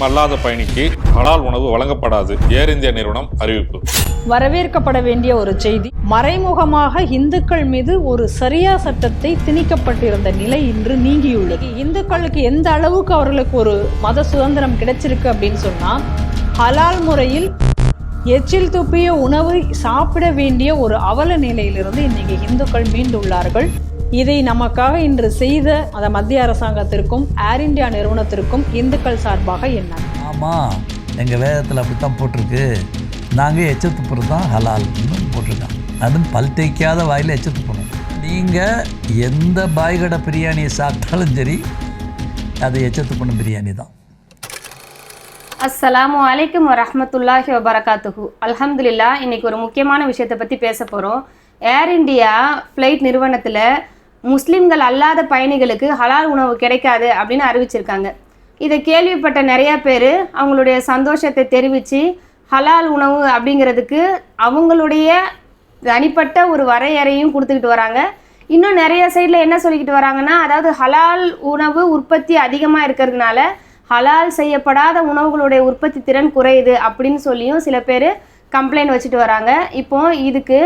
முஸ்லீம் அல்லாத பயணிக்கு ஹலால் உணவு வழங்கப்படாது. ஏர் இந்தியா நிறுவனம் அறிவிப்பு. வரவேற்கப்பட வேண்டிய ஒரு செய்தி. மறைமுகமாக இந்துக்கள் மீது ஒரு சரியா சட்டத்தை திணிக்கப்பட்டிருந்த நிலை இன்று நீங்கியுள்ளது. இந்துக்களுக்கு எந்த அளவுக்கு அவர்களுக்கு ஒரு மத சுதந்திரம் கிடைச்சிருக்கு அப்படின்னு சொன்னா ஹலால் முறையில் எச்சில் துப்பிய உணவு சாப்பிட வேண்டிய ஒரு அவல நிலையிலிருந்து இன்னைக்கு இந்துக்கள் மீண்டுள்ளார்கள். இதை நமக்காக இன்று செய்த அந்த மத்திய அரசாங்கத்திற்கும் ஏர் இந்தியா நிறுவனத்திற்கும் இந்துக்கள் சார்பாக என்ன? ஆமாம் எங்கள் வேதத்தில் அப்படி தான் போட்டிருக்கு. நாங்கள் எச்ச துப்புறது தான் ஹலால்னு போட்டிருக்காங்க. அதுவும் பல் தேய்க்காத வாயில் எச்ச துப்பணும் நீங்கள் எந்த பாய்கடை பிரியாணியை சாப்பிட்டாலும் சரி அது எச்ச துப்பணும் பிரியாணி தான். அஸ்ஸலாமு அலைக்கும் வரஹ்மத்துல்லாஹி வபரகாத்துஹு. அல்ஹம்துலில்லா இன்னைக்கு ஒரு முக்கியமான விஷயத்தை பற்றி பேச போகிறோம் ஏர் இந்தியா ஃப்ளைட் நிறுவனத்தில் முஸ்லிம்கள் அல்லாத பயணிகளுக்கு ஹலால் உணவு கிடைக்காது அப்படின்னு அறிவிச்சிருக்காங்க. இதை கேள்விப்பட்ட நிறையா பேர் அவங்களுடைய சந்தோஷத்தை தெரிவித்து ஹலால் உணவு அப்படிங்கிறதுக்கு அவங்களுடைய தனிப்பட்ட ஒரு வரையறையும் கொடுத்துக்கிட்டு வராங்க. இன்னும் நிறைய சைடில் என்ன சொல்லிக்கிட்டு வராங்கன்னா அதாவது ஹலால் உணவு உற்பத்தி அதிகமாக இருக்கிறதுனால ஹலால் செய்யப்படாத உணவுகளுடைய உற்பத்தி திறன் குறையுது அப்படின்னு சொல்லியும் சில பேர் கம்ப்ளைண்ட் வச்சுட்டு வராங்க. இப்போ இதுக்கு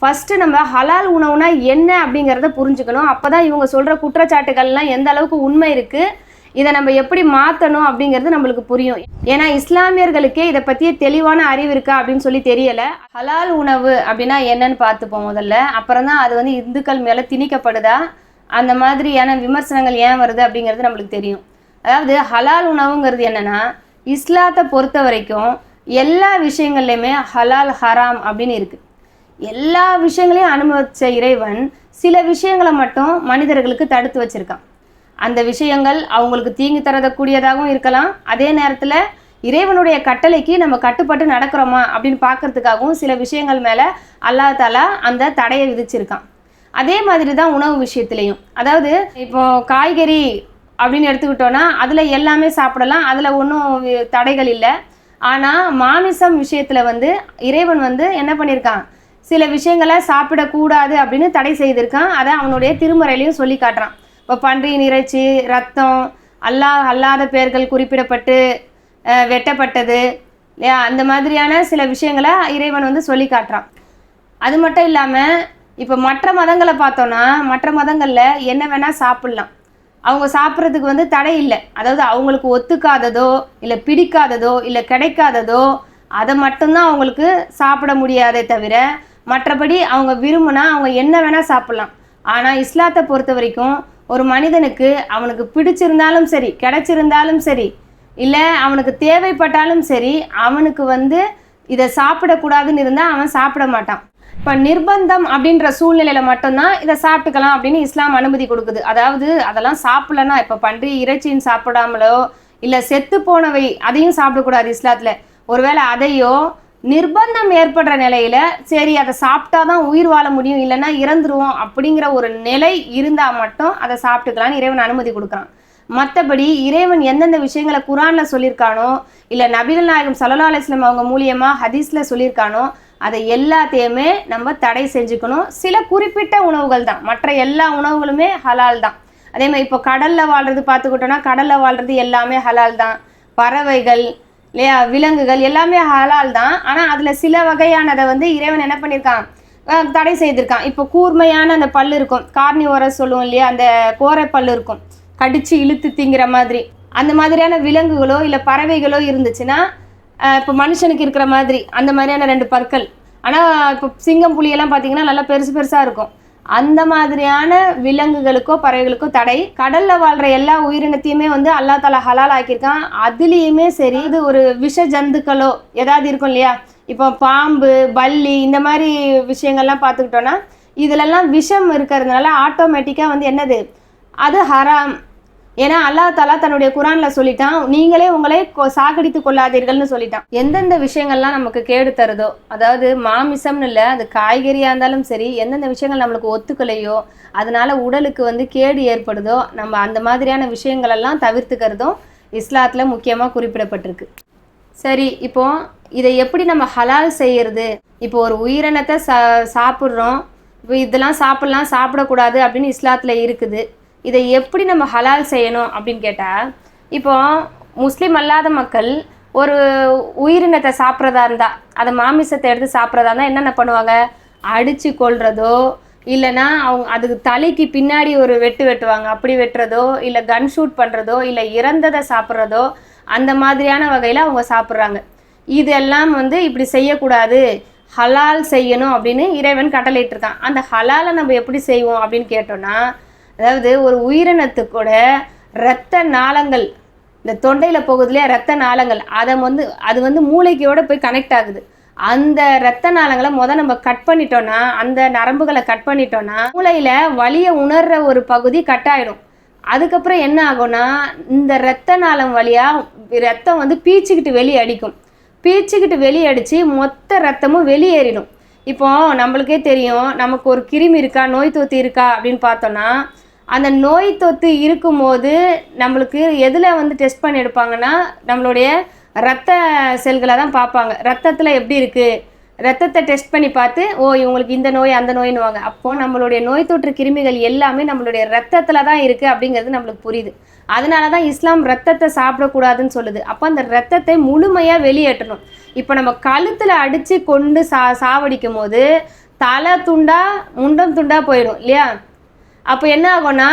ஃபஸ்ட்டு நம்ம ஹலால் உணவுனா என்ன அப்படிங்கிறத புரிஞ்சுக்கணும். அப்போ தான் இவங்க சொல்கிற குற்றச்சாட்டுகள்லாம் எந்த அளவுக்கு உண்மை இருக்குது இதை நம்ம எப்படி மாற்றணும் அப்படிங்கிறது நம்மளுக்கு புரியும். ஏன்னா இஸ்லாமியர்களுக்கே இதை பற்றிய தெளிவான அறிவு இருக்கா அப்படின்னு சொல்லி தெரியலை. ஹலால் உணவு அப்படின்னா என்னன்னு பார்த்துப்போம் முதல்ல. அப்புறம் தான் அது வந்து இந்துக்கள் மேலே திணிக்கப்படுதா? அந்த மாதிரியான விமர்சனங்கள் ஏன் வருது அப்படிங்கிறது நம்மளுக்கு தெரியும். அதாவது ஹலால் உணவுங்கிறது என்னென்னா இஸ்லாத்தை பொறுத்த வரைக்கும் எல்லா விஷயங்கள்லையுமே ஹலால் ஹராம் அப்படின்னு இருக்குது எல்லா விஷயங்களையும் அனுபவித்த இறைவன் சில விஷயங்களை மட்டும் மனிதர்களுக்கு தடுத்து வச்சிருக்கான். அந்த விஷயங்கள் அவங்களுக்கு தீங்கு தரக்கூடியதாகவும் இருக்கலாம். அதே நேரத்தில் இறைவனுடைய கட்டளைக்கு நம்ம கட்டுப்பட்டு நடக்கிறோமா அப்படின்னு பார்க்கறதுக்காகவும் சில விஷயங்கள் மேலே அல்லாஹ் தாலா அந்த தடையை விதிச்சிருக்கான். அதே மாதிரி தான் உணவு விஷயத்துலையும். அதாவது இப்போ காய்கறி அப்படின்னு எடுத்துக்கிட்டோன்னா அதில் எல்லாமே சாப்பிடலாம். அதில் ஒன்றும் தடைகள் இல்லை. ஆனால் மாமிசம் விஷயத்தில் வந்து இறைவன் வந்து என்ன பண்ணியிருக்கான் சில விஷயங்களை சாப்பிடக்கூடாது அப்படின்னு தடை செய்திருக்கான். அதை அவனுடைய திருமறையிலையும் சொல்லி காட்டுறான். இப்போ பன்றியின் இறைச்சி ரத்தம் அல்லா அல்லாத பெயர்கள் குறிப்பிடப்பட்டு வெட்டப்பட்டது. இல்லையா? அந்த மாதிரியான சில விஷயங்களை இறைவன் வந்து சொல்லி காட்டுறான். அது மட்டும் இல்லாமல் இப்போ மற்ற மதங்களை பார்த்தோன்னா மற்ற மதங்களில் என்ன வேணால் சாப்பிட்லாம். அவங்க சாப்பிட்றதுக்கு வந்து தடை இல்லை. அதாவது அவங்களுக்கு ஒத்துக்காததோ இல்லை பிடிக்காததோ இல்லை கிடைக்காததோ அதை மட்டும்தான் அவங்களுக்கு சாப்பிட முடியாதே தவிர மற்றபடி அவங்க விரும்பினா அவங்க என்ன வேணால் சாப்பிட்லாம். ஆனால் இஸ்லாத்தை பொறுத்த வரைக்கும் ஒரு மனிதனுக்கு அவனுக்கு பிடிச்சிருந்தாலும் சரி கிடைச்சிருந்தாலும் சரி இல்லை அவனுக்கு தேவைப்பட்டாலும் சரி அவனுக்கு வந்து இதை சாப்பிடக்கூடாதுன்னு இருந்தால் அவன் சாப்பிட மாட்டான். இப்போ நிர்பந்தம் அப்படின்ற சூழ்நிலையில் மட்டும்தான் இதை சாப்பிட்டுக்கலாம் அப்படின்னு இஸ்லாம் அனுமதி கொடுக்குது. அதாவது அதெல்லாம் சாப்பிடலன்னா இப்போ பன்றி இறைச்சின்னு சாப்பிடாமலோ இல்லை செத்து போனவை அதையும் சாப்பிடக்கூடாது இஸ்லாத்தில். ஒருவேளை அதையோ நிர்பந்தம் ஏற்படுற நிலையில சரி அதை சாப்பிட்டா தான் உயிர் வாழ முடியும் இல்லைன்னா இறந்துருவோம் அப்படிங்கிற ஒரு நிலை இருந்தால் மட்டும் அதை சாப்பிட்டுக்கலாம்னு இறைவன் அனுமதி கொடுக்குறான். மற்றபடி இறைவன் எந்தெந்த விஷயங்களை குரான்ல சொல்லியிருக்கானோ இல்லை நபிகள் நாயகம் சல்லா அலிஸ்லாம் அவங்க மூலியமா ஹதீஸ்ல சொல்லியிருக்கானோ அதை எல்லாத்தையுமே நம்ம தடை செஞ்சுக்கணும். சில குறிப்பிட்ட உணவுகள் தான். மற்ற எல்லா உணவுகளுமே ஹலால் தான். அதே மாதிரி இப்போ கடல்ல வாழ்றது பார்த்துக்கிட்டோம்னா கடல்ல வாழ்றது எல்லாமே ஹலால் தான். பறவைகள் இல்லையா? விலங்குகள் எல்லாமே ஹலால் தான். ஆனால் அதில் சில வகையானதை வந்து இறைவன் என்ன பண்ணியிருக்கான் தடை செய்திருக்கான். இப்போ கூர்மையான அந்த பல் இருக்கும். கார்னிவோரஸ் சொல்லுவோம் இல்லையா? அந்த கோரை பல் இருக்கும். கடிச்சு இழுத்து திங்கிற மாதிரி. அந்த மாதிரியான விலங்குகளோ இல்லை பறவைகளோ இருந்துச்சுன்னா இப்போ மனுஷனுக்கு இருக்கிற மாதிரி அந்த மாதிரியான ரெண்டு பற்கள். ஆனால் இப்போ சிங்கம் புலியெல்லாம் பார்த்தீங்கன்னா நல்லா பெருசு பெருசாக இருக்கும். அந்த மாதிரியான விலங்குகளுக்கோ பறவைகளுக்கோ தடை. கடல்ல வாழ்ற எல்லா உயிரினத்தையுமே வந்து அல்லா தலா ஹலால் ஆக்கியிருக்கான். அதுலேயுமே சரி இது ஒரு விஷ ஜந்துக்களோ ஏதாவது இருக்கும் இல்லையா? இப்போ பாம்பு பல்லி இந்த மாதிரி விஷயங்கள்லாம் பார்த்துக்கிட்டோன்னா இதுலெல்லாம் விஷம் இருக்கிறதுனால ஆட்டோமேட்டிக்காக வந்து என்னது? அது ஹராம். ஏன்னா அல்லாஹ் தாலா தன்னுடைய குரான்ல சொல்லிட்டான் நீங்களே உங்களை கொ- சாகடித்து கொள்ளாதீர்கள்னு சொல்லிட்டான். எந்தெந்த விஷயங்கள்லாம் நமக்கு கேடு தருதோ அதாவது மாமிசம்னு இல்லை அது காய்கறியாக இருந்தாலும் சரி எந்தெந்த விஷயங்கள் நம்மளுக்கு ஒத்துக்கலையோ அதனால உடலுக்கு வந்து கேடு ஏற்படுதோ நம்ம அந்த மாதிரியான விஷயங்களெல்லாம் தவிர்த்துக்கிறதும் இஸ்லாத்தில் முக்கியமாக குறிப்பிடப்பட்டிருக்கு. சரி இப்போ இதை எப்படி நம்ம ஹலால் செய்யறது? இப்போ ஒரு உயிரினத்தை சா சாப்பிட்றோம் இதெல்லாம் சாப்பிட்லாம் சாப்பிடக்கூடாது அப்படின்னு இஸ்லாத்தில் இருக்குது. இதை எப்படி நம்ம ஹலால் செய்யணும் அப்படின்னு கேட்டால் இப்போ முஸ்லீம் அல்லாத மக்கள் ஒரு உயிரினத்தை சாப்பிட்றதா இருந்தால் அதை மாமிசத்தை எடுத்து சாப்பிட்றதா இருந்தால் என்னென்ன பண்ணுவாங்க? அடித்து கொள்றதோ இல்லைன்னா அவங்க அதுக்கு தலைக்கு பின்னாடி ஒரு வெட்டு வெட்டுவாங்க. அப்படி வெட்டுறதோ இல்லை கன் ஷூட் பண்ணுறதோ இல்லை இறந்ததை சாப்பிட்றதோ அந்த மாதிரியான வகையில் அவங்க சாப்பிட்றாங்க. இதெல்லாம் வந்து இப்படி செய்யக்கூடாது. ஹலால் செய்யணும் அப்படின்னு இறைவன் கட்டளையிட்டிருக்கான். அந்த ஹலாலை நம்ம எப்படி செய்வோம் அப்படின்னு கேட்டோம்னா அதாவது ஒரு உயிரினத்துக்கூட இரத்த நாளங்கள் இந்த தொண்டையில் போகுது இல்லையா ரத்த நாளங்கள் அதை வந்து அது வந்து மூளைக்கையோட போய் கனெக்ட் ஆகுது. அந்த ரத்த நாளங்களை முதல் நம்ம கட் பண்ணிட்டோம்னா அந்த நரம்புகளை கட் பண்ணிட்டோம்னா மூளையில் வலியை உணர்ற ஒரு பகுதி கட் ஆயிடும். அதுக்கப்புறம் என்ன ஆகும்னா இந்த ரத்த நாளம் வழியாக ரத்தம் வந்து பீச்சிக்கிட்டு வெளியே அடிக்கும். பீச்சிக்கிட்டு வெளியே அடித்து மொத்த ரத்தமும் வெளியேறிடும் இப்போ நம்மளுக்கே தெரியும் நமக்கு ஒரு கிருமி இருக்கா நோய் தொத்தி இருக்கா அப்படின்னு பார்த்தோன்னா அந்த நோய் தொத்து இருக்கும்போது நம்மளுக்கு எதில் வந்து டெஸ்ட் பண்ணி எடுப்பாங்கன்னா நம்மளுடைய ரத்த செல்களை தான் பார்ப்பாங்க. ரத்தத்தில் எப்படி இருக்குது ரத்தத்தை டெஸ்ட் பண்ணி பார்த்து ஓ இவங்களுக்கு இந்த நோய் அந்த நோயின்னுவாங்க. அப்போ நம்மளுடைய நோய் தொற்று கிருமிகள் எல்லாமே நம்மளுடைய ரத்தத்தில் தான் இருக்குது அப்படிங்கிறது நம்மளுக்கு புரியுது. அதனால தான் இஸ்லாம் ரத்தத்தை சாப்பிடக்கூடாதுன்னு சொல்லுது. அப்போ அந்த ரத்தத்தை முழுமையாக வெளியேற்றணும். இப்போ நம்ம கழுத்தில் அடித்து கொண்டு சா சாவடிக்கும் போது தலை துண்டா முண்டம் துண்டா போயிடும் இல்லையா? அப்போ என்ன ஆகும்னா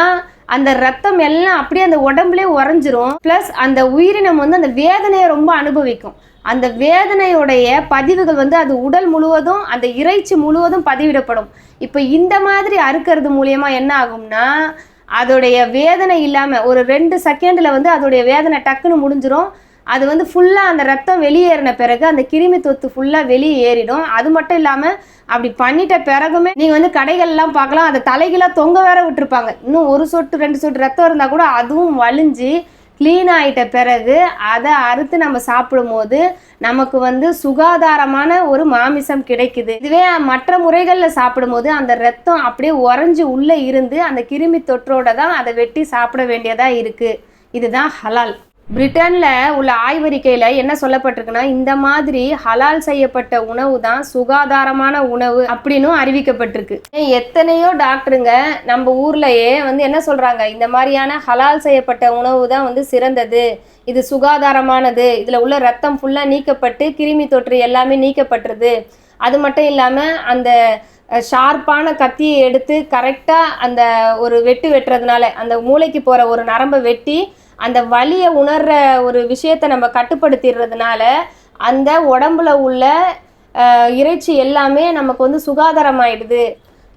அந்த ரத்தம் எல்லாம் அப்படியே அந்த உடம்புலே உறைஞ்சிரும். ப்ளஸ் அந்த உயிரினம் வந்து அந்த வேதனையை ரொம்ப அனுபவிக்கும். அந்த வேதனையுடைய பதிவுகள் வந்து அது உடல் முழுவதும் அந்த இறைச்சி முழுவதும் பதிவிடப்படும். இப்போ இந்த மாதிரி அறுக்கிறது மூலயமா என்ன ஆகும்னா அதோடைய வேதனை இல்லாமல் ஒரு ரெண்டு செகண்டில் வந்து அதோடைய வேதனை டக்குன்னு முடிஞ்சிரும். அது வந்து ஃபுல்லாக அந்த ரத்தம் வெளியேறின பிறகு அந்த கிருமி தொத்து ஃபுல்லாக வெளியே ஏறிடும். அது மட்டும் இல்லாமல் அப்படி பண்ணிட்ட பிறகுமே நீங்கள் வந்து கடைகள்லாம் பார்க்கலாம். அதை தலைகளாக தொங்க வேற விட்டுருப்பாங்க. இன்னும் ஒரு சொட்டு ரெண்டு சொட்டு ரத்தம் இருந்தால் கூட அதுவும் வலிஞ்சு க்ளீன் ஆகிட்ட பிறகு அதை அறுத்து நம்ம சாப்பிடும்போது நமக்கு வந்து சுகாதாரமான ஒரு மாமிசம் கிடைக்குது. இதுவே மற்ற முறைகளில் சாப்பிடும்போது அந்த ரத்தம் அப்படியே உறைஞ்சி உள்ளே இருந்து அந்த கிருமி தொற்றோட தான் அதை வெட்டி சாப்பிட வேண்டியதாக இருக்குது இதுதான் ஹலால். பிரிட்டன்ல உள்ள ஆய்வறிக்கையில என்ன சொல்லப்பட்டிருக்குன்னா இந்த மாதிரி ஹலால் செய்யப்பட்ட உணவு தான் சுகாதாரமான உணவு அப்படின்னும் அறிவிக்கப்பட்டிருக்கு. எத்தனையோ டாக்டருங்க நம்ம ஊர்லயே வந்து என்ன சொல்றாங்க இந்த மாதிரியான ஹலால் செய்யப்பட்ட உணவு தான் வந்து சிறந்தது இது சுகாதாரமானது இதுல உள்ள ரத்தம் ஃபுல்லா நீக்கப்பட்டு கிருமி தொற்று எல்லாமே நீக்கப்பட்டுருது. அது மட்டும் இல்லாம அந்த ஷார்ப்பான கத்தியை எடுத்து கரெக்டாக அந்த ஒரு வெட்டு வெட்டுறதுனால அந்த மூளைக்கு போகிற ஒரு நரம்பை வெட்டி அந்த வலியை உணர்கிற ஒரு விஷயத்தை நம்ம கட்டுப்படுத்திடுறதுனால அந்த உடம்புல உள்ள இறைச்சி எல்லாமே நமக்கு வந்து சுகாதாரமாயிடுது.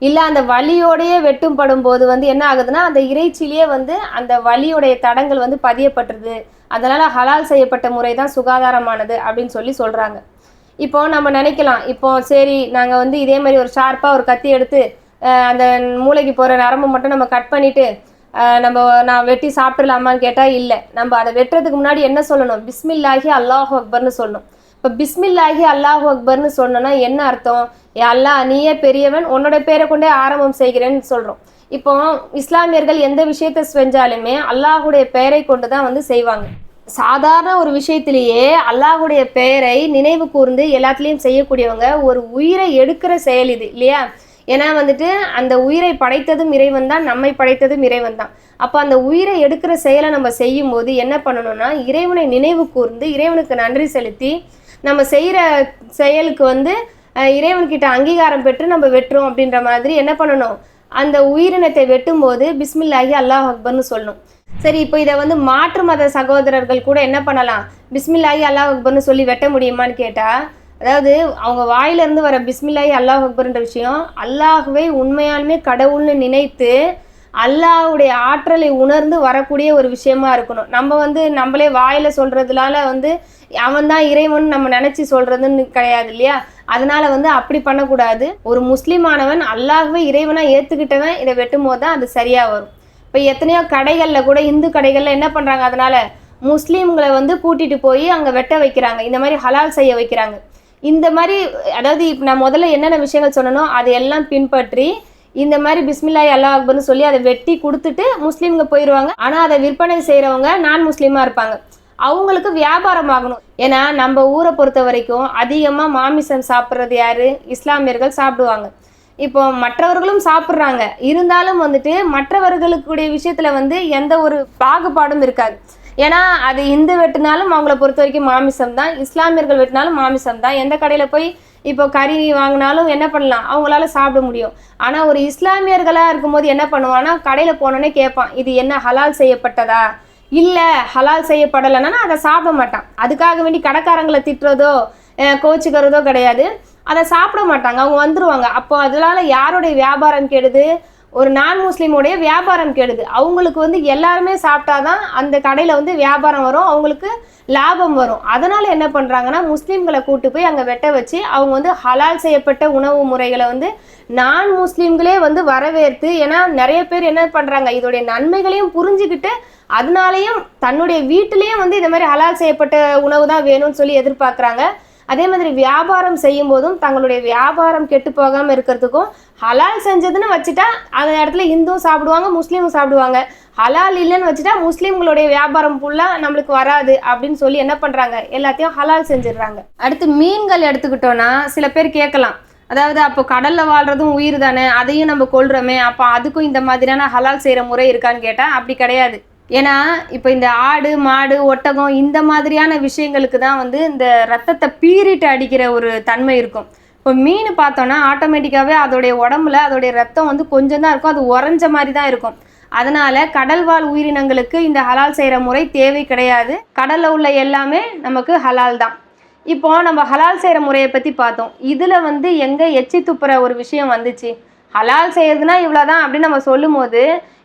இல்லை அந்த வலியோடையே வெட்டும் படும்போது வந்து என்ன ஆகுதுன்னா அந்த இறைச்சிலேயே வந்து அந்த வலியோடைய தடங்கள் வந்து பதியப்பட்டுருது. அதனால் ஹலால் செய்யப்பட்ட முறை தான் சுகாதாரமானது அப்படின்னு சொல்லி சொல்கிறாங்க இப்போ நம்ம நினைக்கலாம். இப்போ சரி நாங்கள் வந்து இதே மாதிரி ஒரு ஷார்ப்பாக ஒரு கத்தி எடுத்து அந்த மூளைக்கு போகிற நரம்பு மட்டும் நம்ம கட் பண்ணிவிட்டு நம்ம நான் வெட்டி சாப்பிடலாமான்னு கேட்டால் இல்லை. நம்ம அதை வெட்டுறதுக்கு முன்னாடி என்ன சொல்லணும்? பிஸ்மில்லாஹி அல்லாஹ் அக்பர்னு சொல்லணும். இப்போ பிஸ்மில்லாஹி அல்லாஹ் அக்பர்னு சொன்னோன்னா என்ன அர்த்தம்? ஏ அல்லாஹ் நீயே பெரியவன் உன்னோட பேரை கொண்டே ஆரம்பம் செய்கிறேன்னு சொல்கிறோம் இப்போ இஸ்லாமியர்கள் எந்த விஷயத்தை செஞ்சாலுமே அல்லாஹுடைய பெயரை கொண்டு தான் வந்து செய்வாங்க. சாதாரண ஒரு விஷயத்திலேயே அல்லாஹுடைய பெயரை நினைவு கூர்ந்து எல்லாத்துலேயும் செய்யக்கூடியவங்க ஒரு உயிரை எடுக்கிற செயல் இது இல்லையா? ஏன்னா வந்துட்டு அந்த உயிரை படைத்ததும் இறைவன் தான் நம்மை படைத்ததும் இறைவன் தான். அப்போ அந்த உயிரை எடுக்கிற செயலை நம்ம செய்யும் போது என்ன பண்ணணும்னா இறைவனை நினைவு கூர்ந்து இறைவனுக்கு நன்றி செலுத்தி நம்ம செய்கிற செயலுக்கு வந்து இறைவன்கிட்ட அங்கீகாரம் பெற்று நம்ம வெட்டுறோம் அப்படின்ற மாதிரி என்ன பண்ணணும்? அந்த உயிரினத்தை வெட்டும் போது பிஸ்மில்லாஹி அல்லாஹ் அக்பர்னு சொல்லணும். சரி இப்போ இதை வந்து மாற்று மத சகோதரர்கள் கூட என்ன பண்ணலாம்? பிஸ்மில்லாஹி அல்லாஹ் அக்பர்னு சொல்லி வெட்ட முடியுமான்னு கேட்டால் அதாவது அவங்க வாயிலிருந்து வர பிஸ்மில்லாஹி அல்லாஹ் அக்பர்ன்ற விஷயம் அல்லாஹுவை உண்மையாலுமே கடவுள்னு நினைத்து அல்லாஹ்வுடைய ஆற்றலை உணர்ந்து வரக்கூடிய ஒரு விஷயமா இருக்கணும். நம்ம வந்து நம்மளே வாயில சொல்றதுனால வந்து அவன் தான் இறைவன் நம்ம நினைச்சு சொல்றதுன்னு கிடையாது இல்லையா? அதனால வந்து அப்படி பண்ணக்கூடாது. ஒரு முஸ்லிமானவன் அல்லாஹுவே இறைவனா ஏத்துக்கிட்டவன் இதை வெட்டும் போது தான் அது சரியா வரும். இப்போ எத்தனையோ கடைகள்ல கூட இந்து கடைகள்ல என்ன பண்றாங்க அதனால முஸ்லீம்களை வந்து கூட்டிட்டு போய் அங்க வெட்ட வைக்கிறாங்க. இந்த மாதிரி ஹலால் செய்ய வைக்கிறாங்க. இந்த மாதிரி அதாவது இப்போ நான் முதல்ல என்னென்ன விஷயங்கள் சொன்னனோ அதை எல்லாம் பின்பற்றி இந்த மாதிரி பிஸ்மில்லாய் அல்லாஹ் அக்பர்னு சொல்லி அதை வெட்டி கொடுத்துட்டு முஸ்லீம்ங்க போயிடுவாங்க ஆனால் அதை விற்பனை செய்கிறவங்க நான் முஸ்லீமாக இருப்பாங்க. அவங்களுக்கு வியாபாரம் ஆகணும். ஏன்னா நம்ம ஊரை பொறுத்த வரைக்கும் அதிகமாக மாமிசம் சாப்பிட்றது யார்? இஸ்லாமியர்கள் சாப்பிடுவாங்க. இப்போ மற்றவர்களும் சாப்பிட்றாங்க. இருந்தாலும் வந்துட்டு மற்றவர்களுக்குடைய விஷயத்தில் வந்து எந்த ஒரு பாகுபாடும் இருக்காது. ஏன்னா அது இந்து வெட்டினாலும் அவங்கள பொறுத்த வரைக்கும் மாமிசம் தான். இஸ்லாமியர்கள் வெட்டினாலும் மாமிசம் தான். எந்த கடையில் போய் இப்போ கறி வாங்கினாலும் என்ன பண்ணலாம்? அவங்களால சாப்பிட முடியும். ஆனால் ஒரு இஸ்லாமியர்களாக இருக்கும்போது என்ன பண்ணுவான்னா கடையில் போனோன்னே கேட்பான் இது என்ன ஹலால் செய்யப்பட்டதா? இல்லை ஹலால் செய்யப்படலைன்னா அதை சாப்பிட மாட்டான். அதுக்காக வேண்டி கடைக்காரங்களை திட்டுறதோ கோச்சுக்கிறதோ கோச்சிக்கிறதோ கிடையாது. அதை சாப்பிட மாட்டாங்க. அவங்க வந்துருவாங்க. அப்போ அதனால யாருடைய வியாபாரம் கெடுது? ஒரு நான் முஸ்லீமுடைய வியாபாரம் கெடுது. அவங்களுக்கு வந்து எல்லாருமே சாப்பிட்டாதான் அந்த கடையில் வந்து வியாபாரம் வரும் அவங்களுக்கு லாபம் வரும். அதனால் என்ன பண்ணுறாங்கன்னா முஸ்லீம்களை கூட்டு போய் அங்கே வெட்ட வச்சு அவங்க வந்து ஹலால் செய்யப்பட்ட உணவு முறைகளை வந்து நான் முஸ்லீம்களே வந்து வரவேற்று. ஏன்னா நிறைய பேர் என்ன பண்ணுறாங்க இதோடைய நன்மைகளையும் புரிஞ்சுக்கிட்டு அதனாலையும் தன்னுடைய வீட்டிலையும் வந்து இந்த மாதிரி ஹலால் செய்யப்பட்ட உணவு தான் வேணும்னு சொல்லி எதிர்பார்க்குறாங்க. அதே மாதிரி வியாபாரம் செய்யும் போதும் தங்களுடைய வியாபாரம் கெட்டு போகாமல் இருக்கிறதுக்கும் ஹலால் செஞ்சதுன்னு வச்சுட்டா அந்த இடத்துல இந்துவும் சாப்பிடுவாங்க முஸ்லீமும் சாப்பிடுவாங்க. ஹலால் இல்லைன்னு வச்சுட்டா முஸ்லீம்களுடைய வியாபாரம் ஃபுல்லாக நம்மளுக்கு வராது அப்படின்னு சொல்லி என்ன பண்ணுறாங்க எல்லாத்தையும் ஹலால் செஞ்சிடுறாங்க. அடுத்து மீன்கள் எடுத்துக்கிட்டோன்னா சில பேர் கேட்கலாம். அதாவது அப்போ கடல்ல வாழ்றதும் உயிர் தானே அதையும் நம்ம கொள்றோமே அப்போ அதுக்கும் இந்த மாதிரியான ஹலால் செய்கிற முறை இருக்கான்னு கேட்டால் அப்படி கிடையாது. ஏன்னா இப்போ இந்த ஆடு மாடு ஒட்டகம் இந்த மாதிரியான விஷயங்களுக்கு தான் வந்து இந்த ரத்தத்தை பீறிட்டு அடிக்கிற ஒரு தன்மை இருக்கும். இப்போ மீன் பார்த்தோன்னா ஆட்டோமேட்டிக்காகவே அதோடைய உடம்புல அதோடைய ரத்தம் வந்து கொஞ்சம் தான் இருக்கும். அது உறைஞ்ச மாதிரி தான் இருக்கும். அதனால கடல்வாழ் உயிரினங்களுக்கு இந்த ஹலால் செய்கிற முறை தேவை கிடையாது. கடலில் உள்ள எல்லாமே நமக்கு ஹலால் தான். இப்போ நம்ம ஹலால் செய்கிற முறையை பற்றி பார்த்தோம். இதில் வந்து எங்கே எச்சி துப்புற ஒரு விஷயம் வந்துச்சு. ஹலால் செய்யறதுனா இவ்வளோதான் அப்படின்னு நம்ம சொல்லும்போது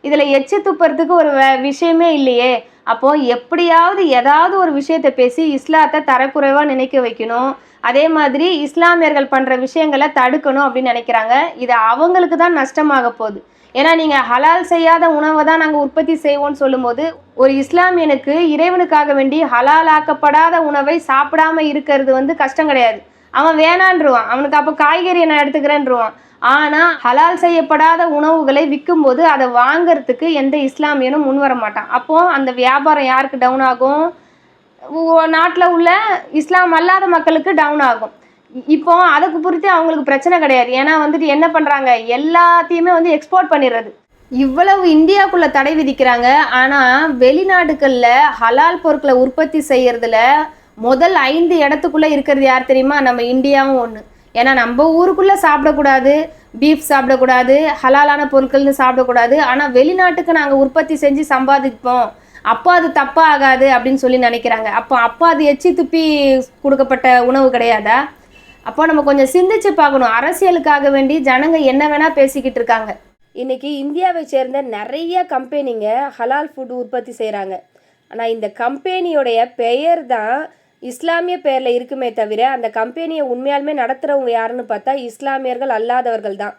இதில் எச்சி துப்புறதுக்கு ஒரு விஷயமே இல்லையே. அப்போ எப்படியாவது ஏதாவது ஒரு விஷயத்தை பேசி இஸ்லாத்தை தரக்குறைவாக நினைக்க வைக்கணும். அதே மாதிரி இஸ்லாமியர்கள் பண்ணுற விஷயங்களை தடுக்கணும் அப்படின்னு நினைக்கிறாங்க. இது அவங்களுக்கு தான் நஷ்டமாக போகுது. ஏன்னா நீங்கள் ஹலால் செய்யாத உணவை தான் நாங்கள் உற்பத்தி செய்வோம்னு சொல்லும்போது ஒரு இஸ்லாமியனுக்கு இறைவனுக்காக வேண்டி ஹலால் ஆக்கப்படாத உணவை சாப்பிடாம இருக்கிறது வந்து கஷ்டம் கிடையாது. அவன் வேணான்றுவான். அவனுக்கு அப்போ காய்கறியை நான் எடுத்துக்கிறேன்ருவான் ஆனால் ஹலால் செய்யப்படாத உணவுகளை விற்கும்போது அதை வாங்குறதுக்கு எந்த இஸ்லாமியனும் முன் வர மாட்டான் அப்போ அந்த வியாபாரம் யாருக்கு டவுன் ஆகும்? நாட்டில் உள்ள இஸ்லாம் அல்லாத மக்களுக்கு டவுன் ஆகும். இப்போ அதுக்கு பொறுத்து அவங்களுக்கு பிரச்சனை கிடையாது. ஏன்னா வந்துட்டு என்ன பண்ணுறாங்க எல்லாத்தையுமே வந்து எக்ஸ்போர்ட் பண்ணிடுறது. இவ்வளவு இந்தியாக்குள்ள தடை விதிக்கிறாங்க. ஆனால் வெளிநாடுகளில் ஹலால் பொருட்களை உற்பத்தி செய்யறதுல முதல் ஐந்து இடத்துக்குள்ள இருக்கிறது யார் தெரியுமா? நம்ம இந்தியாவும் ஒன்று ஏன்னா நம்ம ஊருக்குள்ளே சாப்பிடக்கூடாது பீஃப் சாப்பிடக்கூடாது ஹலாலான பொருட்கள்னு சாப்பிடக்கூடாது. ஆனால் வெளிநாட்டுக்கு நாங்கள் உற்பத்தி செஞ்சு சம்பாதிப்போம். அப்போ அது தப்பா ஆகாது அப்படின்னு சொல்லி நினைக்கிறாங்க. அப்போ அப்போ அது எச்சி துப்பி கொடுக்கப்பட்ட உணவு கிடையாதா? அப்போ நம்ம கொஞ்சம் சிந்திச்சு பார்க்கணும். அரசியலுக்காக வேண்டி ஜனங்க என்ன வேணால் பேசிக்கிட்டு இருக்காங்க. இன்னைக்கு இந்தியாவை சேர்ந்த நிறைய கம்பெனிங்க ஹலால் ஃபுட் உற்பத்தி செய்கிறாங்க ஆனால் இந்த கம்பெனியோடைய பெயர் தான் இஸ்லாமிய பேரில் இருக்குமே தவிர அந்த கம்பெனியை உண்மையாலுமே நடத்துகிறவங்க யாருன்னு பார்த்தா இஸ்லாமியர்கள் அல்லாதவர்கள் தான்.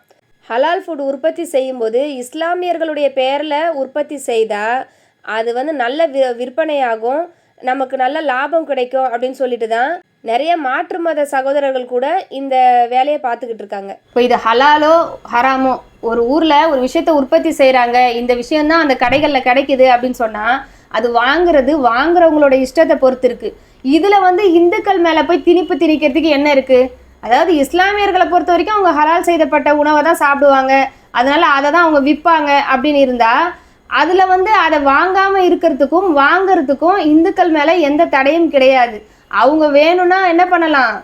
ஹலால் ஃபுட் உற்பத்தி செய்யும்போது இஸ்லாமியர்களுடைய பெயரில் உற்பத்தி செய்தால் அது வந்து நல்ல வி விற்பனையாகும் நமக்கு நல்ல லாபம் கிடைக்கும் அப்படின்னு சொல்லிட்டு தான் நிறைய மாற்று மத சகோதரர்கள் கூட இந்த வேலையை பார்த்துக்கிட்டு இருக்காங்க. இப்போ இது ஹலாலோ ஹராமோ ஒரு ஊரில் ஒரு விஷயத்தை உற்பத்தி செய்கிறாங்க இந்த விஷயம்தான் அந்த கடைகளில் கிடைக்குது அப்படின்னு சொன்னால் அது வாங்குறது வாங்குறவங்களோட இஷ்டத்தை பொறுத்து இருக்குது இதில் வந்து இந்துக்கள் மேலே போய் திணிப்பு திணிக்கிறதுக்கு என்ன இருக்குது அதாவது இஸ்லாமியர்களை பொறுத்த வரைக்கும் அவங்க ஹலால் செய்யப்பட்ட உணவை தான் சாப்பிடுவாங்க. அதனால் அதை தான் அவங்க விற்பாங்க அப்படின்னு இருந்தால் அதில் வந்து அதை வாங்காமல் இருக்கிறதுக்கும் வாங்குறதுக்கும் இந்துக்கள் மேலே எந்த தடையும் கிடையாது. அவங்க வேணும்னா என்ன பண்ணலாம்?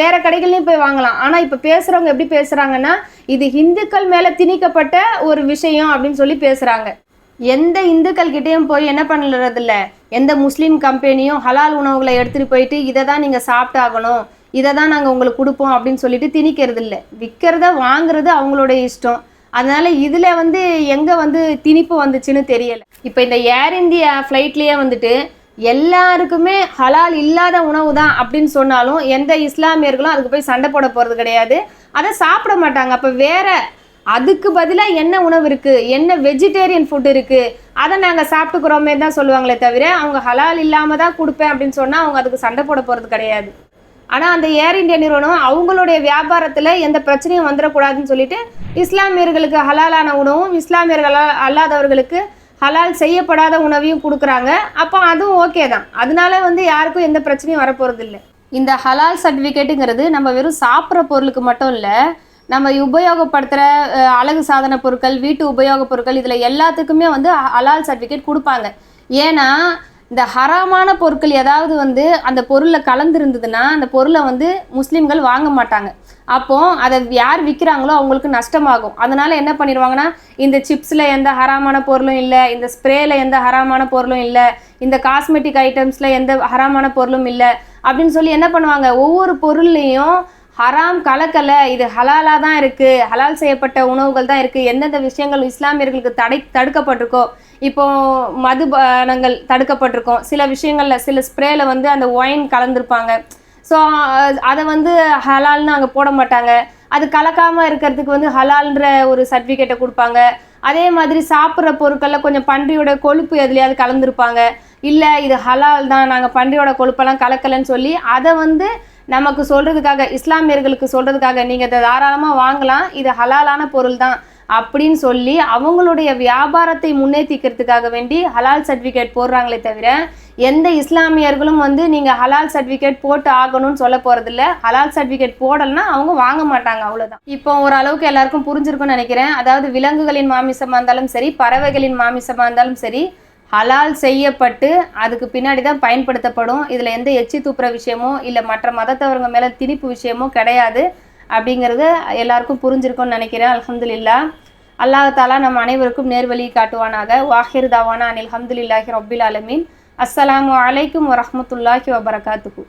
வேற கடைகள்லையும் போய் வாங்கலாம். ஆனால் இப்போ பேசுகிறவங்க எப்படி பேசுகிறாங்கன்னா இது இந்துக்கள் மேலே திணிக்கப்பட்ட ஒரு விஷயம் அப்படின்னு சொல்லி பேசுகிறாங்க எந்த இந்துக்கள் கிட்டேயும் போய் என்ன பண்ணுறதில்ல எந்த முஸ்லீம் கம்பெனியும் ஹலால் உணவுகளை எடுத்துகிட்டு போயிட்டு இதை தான் நீங்கள் சாப்பிட்டாகணும் இதை தான் நாங்கள் உங்களுக்கு கொடுப்போம் அப்படின்னு சொல்லிட்டு திணிக்கிறது இல்லை விற்கிறத வாங்குறது அவங்களோட இஷ்டம். அதனால இதில் வந்து எங்கே வந்து திணிப்பு வந்துச்சுன்னு தெரியலை. இப்போ இந்த ஏர் இந்தியா ஃப்ளைட்லேயே வந்துட்டு எல்லாருக்குமே ஹலால் இல்லாத உணவு தான் அப்படின்னு சொன்னாலும் எந்த இஸ்லாமியர்களும் அதுக்கு போய் சண்டை போட போகிறது கிடையாது. அதை சாப்பிட மாட்டாங்க. அப்போ வேற அதுக்கு பதிலாக என்ன உணவு இருக்குது என்ன வெஜிடேரியன் ஃபுட் இருக்குது அதை நாங்கள் சாப்பிட்டுக்கிறோமே தான் சொல்லுவாங்களே தவிர அவங்க ஹலால் இல்லாமல் தான் கொடுப்பேன் அப்படின்னு சொன்னால் அவங்க அதுக்கு சண்டை போட போகிறது கிடையாது. ஆனால் அந்த ஏர் இந்தியா நிறுவனம் அவங்களுடைய வியாபாரத்தில் எந்த பிரச்சனையும் வந்துடக்கூடாதுன்னு சொல்லிட்டு இஸ்லாமியர்களுக்கு ஹலாலான உணவும் இஸ்லாமியர்கள் அல்லாதவர்களுக்கு ஹலால் செய்யப்படாத உணவையும் கொடுக்குறாங்க. அப்போ அதுவும் ஓகே தான். அதனால வந்து யாருக்கும் எந்த பிரச்சனையும் வரப்போகிறது இல்லை இந்த ஹலால் சர்டிஃபிகேட்டுங்கிறது நம்ம வெறும் சாப்பிட்ற பொருளுக்கு மட்டும் இல்லை நம்ம உபயோகப்படுத்துகிற அழகு சாதன பொருட்கள் வீட்டு உபயோகப் பொருட்கள் இதில் எல்லாத்துக்குமே வந்து அலால் சர்டிஃபிகேட் கொடுப்பாங்க. ஏன்னா இந்த ஹராமான பொருட்கள் ஏதாவது வந்து அந்த பொருளில் கலந்துருந்ததுன்னா அந்த பொருளை வந்து முஸ்லீம்கள் வாங்க மாட்டாங்க. அப்போ அதை யார் விற்கிறாங்களோ அவங்களுக்கு நஷ்டமாகும். அதனால என்ன பண்ணிடுவாங்கன்னா இந்த சிப்ஸில் எந்த ஹராமான பொருளும் இல்லை இந்த ஸ்ப்ரேல எந்த ஹராமான பொருளும் இல்லை இந்த காஸ்மெட்டிக் ஐட்டம்ஸில் எந்த ஹராமான பொருளும் இல்லை அப்படின்னு சொல்லி என்ன பண்ணுவாங்க? ஒவ்வொரு பொருள்லையும் ஹராம் கலக்கலை. இது ஹலாலாக தான் இருக்குது ஹலால் செய்யப்பட்ட உணவுகள் தான் இருக்குது எந்தெந்த விஷயங்கள் இஸ்லாமியர்களுக்கு தடை தடுக்கப்பட்டிருக்கோ இப்போ மதுபானங்கள் தடுக்கப்பட்டிருக்கோம் சில விஷயங்களில் சில ஸ்ப்ரேல வந்து அந்த ஒயின் கலந்துருப்பாங்க. ஸோ அதை வந்து ஹலால்னு அங்கே போட மாட்டாங்க. அது கலக்காமல் இருக்கிறதுக்கு வந்து ஹலால்ன்ற ஒரு சர்டிஃபிகேட்டை கொடுப்பாங்க. அதே மாதிரி சாப்பிட்ற பொருட்களில் கொஞ்சம் பன்றியோட கொழுப்பு எதுலையாவது கலந்துருப்பாங்க. இல்லை இது ஹலால் தான். நாங்கள் பன்றியோட கொழுப்பெல்லாம் கலக்கலைன்னு சொல்லி அதை வந்து நமக்கு சொல்கிறதுக்காக இஸ்லாமியர்களுக்கு சொல்கிறதுக்காக நீங்கள் இதை தாராளமாக வாங்கலாம். இது ஹலாலான பொருள் தான் அப்படின்னு சொல்லி அவங்களுடைய வியாபாரத்தை முன்னேற்றிக்கிறதுக்காக வேண்டி ஹலால் சர்டிஃபிகேட் போடுறாங்களே தவிர எந்த இஸ்லாமியர்களும் வந்து நீங்கள் ஹலால் சர்டிஃபிகேட் போட்டு ஆகணும்னு சொல்ல போகிறதில்ல ஹலால் சர்டிஃபிகேட் போடலைன்னா அவங்க வாங்க மாட்டாங்க அவ்வளோதான் இப்போ ஓரளவுக்கு எல்லாருக்கும் புரிஞ்சிருக்கும்னு நினைக்கிறேன். அதாவது விலங்குகளின் மாமிசமாக இருந்தாலும் சரி பறவைகளின் மாமிசமாக இருந்தாலும் சரி ஹலால் செய்யப்பட்டு அதுக்கு பின்னாடி தான் பயன்படுத்தப்படும். இதில் எந்த எச்சி துப்புற விஷயமோ இல்லை மற்ற மதத்தவங்க மேலே திணிப்பு விஷயமோ கிடையாது அப்படிங்கிறது எல்லாருக்கும் புரிஞ்சிருக்கும்னு நினைக்கிறேன். அலமதுல்லா அல்லாஹ் தாலா நம் அனைவருக்கும் நேர்வழி காட்டுவானாக. வாஹிர் தாவானா அனில் ஹம்துல்லாஹி ரபில் ஆலமீன். அஸ்ஸலாமு அலைக்கும் வரமத்துல்லாஹி வபரகாத்துக்கு